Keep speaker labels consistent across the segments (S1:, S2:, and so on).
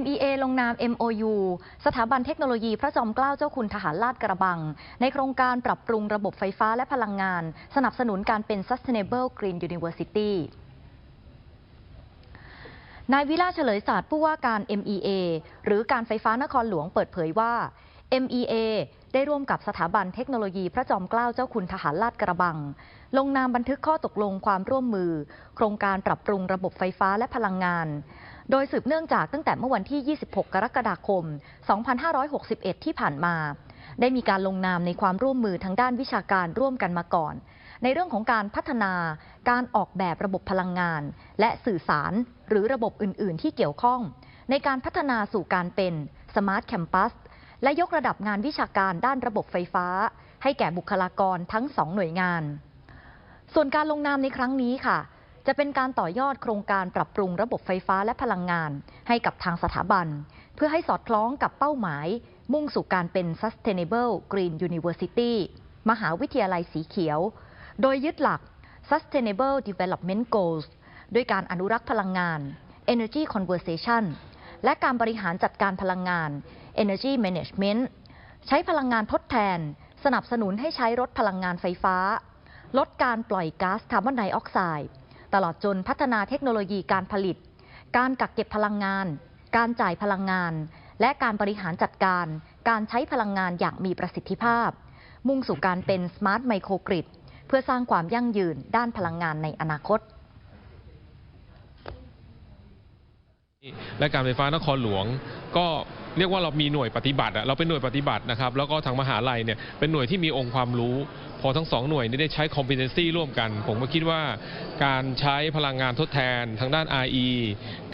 S1: MEA ลงนาม MOU สถาบันเทคโนโลยีพระจอมเกล้าเจ้าคุณทหารลาดกระบัง ในโครงการปรับปรุงระบบไฟฟ้าและพลังงาน สนับสนุนการเป็น Sustainable Green University นายวิลาเฉลยศาสตร์ผู้ว่าการ MEA หรือการไฟฟ้านครหลวงเปิดเผยว่า MEA ได้ร่วมกับสถาบันเทคโนโลยีพระจอมเกล้าเจ้าคุณทหารลาดกระบัง ลงนามบันทึกข้อตกลงความร่วมมือ โครงการปรับปรุงระบบไฟฟ้าและพลังงาน โดยสืบเนื่องจากตั้งแต่เมื่อวันที่ 26 กรกฎาคม 2561 ที่ผ่านมา ได้มีการลงนามในความร่วมมือทางด้านวิชาการร่วมกันมาก่อน ในเรื่องของการพัฒนาการออกแบบระบบพลังงาน และสื่อสารหรือระบบอื่น ๆ ที่เกี่ยวข้อง ในการพัฒนาสู่การเป็น Smart Campus และยกระดับงานวิชาการด้านระบบไฟฟ้า ให้แก่บุคลากรทั้งสองหน่วยงาน ส่วนการลงนามในครั้งนี้ค่ะ จะเป็นการต่อยอดโครงการปรับปรุงระบบไฟฟ้าและพลังงาน ให้กับทางสถาบัน เพื่อให้สอดคล้องกับเป้าหมาย มุ่งสู่การเป็น Sustainable Green University มหาวิทยาลัยสีเขียว โดยยึดหลัก Sustainable Development Goals ด้วยการอนุรักษ์พลังงาน Energy Conversation และการบริหารจัดการพลังงาน Energy Management ใช้พลังงานทดแทน สนับสนุนให้ใช้รถพลังงานไฟฟ้า ลดการปล่อยก๊าซคาร์บอนไดออกไซด์ ตลอดจนพัฒนาเทคโนโลยีการผลิต การกักเก็บพลังงาน การจ่ายพลังงาน และการบริหารจัดการ การใช้พลังงานอย่างมีประสิทธิภาพ มุ่งสู่การเป็น Smart Microgrid เพื่อสร้างความยั่งยืนด้านพลังงานในอนาคต
S2: และการไฟฟ้านครหลวงก็ เรียกว่าเรามีหน่วยปฏิบัติเราเป็นหน่วยปฏิบัตินะครับแล้วก็ทางมหาลัยเนี่ยเป็นหน่วยที่มีองค์ความรู้ พอทั้งสองหน่วยนี้ได้ใช้ competency ร่วมกัน ผมก็คิดว่าการใช้พลังงานทดแทนทางด้าน RE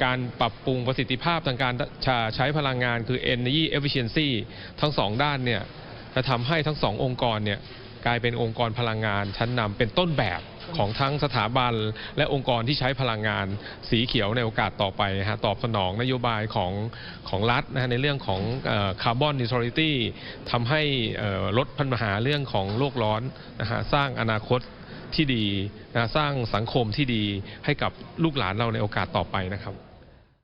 S2: การปรับปรุงประสิทธิภาพทางการใช้พลังงานคือ energy efficiency ทั้งสองด้านเนี่ยจะทำให้ทั้งสององค์กรเนี่ย กลายเป็นองค์กรพลังงานชั้นนำเป็นต้นแบบของทั้งสถาบัน และองค์กรที่ใช้พลังงานสีเขียวในโอกาสต่อไปนะฮะตอบสนองนโยบายของของรัฐนะฮะในเรื่องของคาร์บอนนิวทรัลิตี้ทำให้ลดปัญหาเรื่องของโลกร้อนนะฮะสร้างอนาคตที่ดีนะสร้างสังคมที่ดีให้กับลูกหลานเราในโอกาสต่อไปนะครับ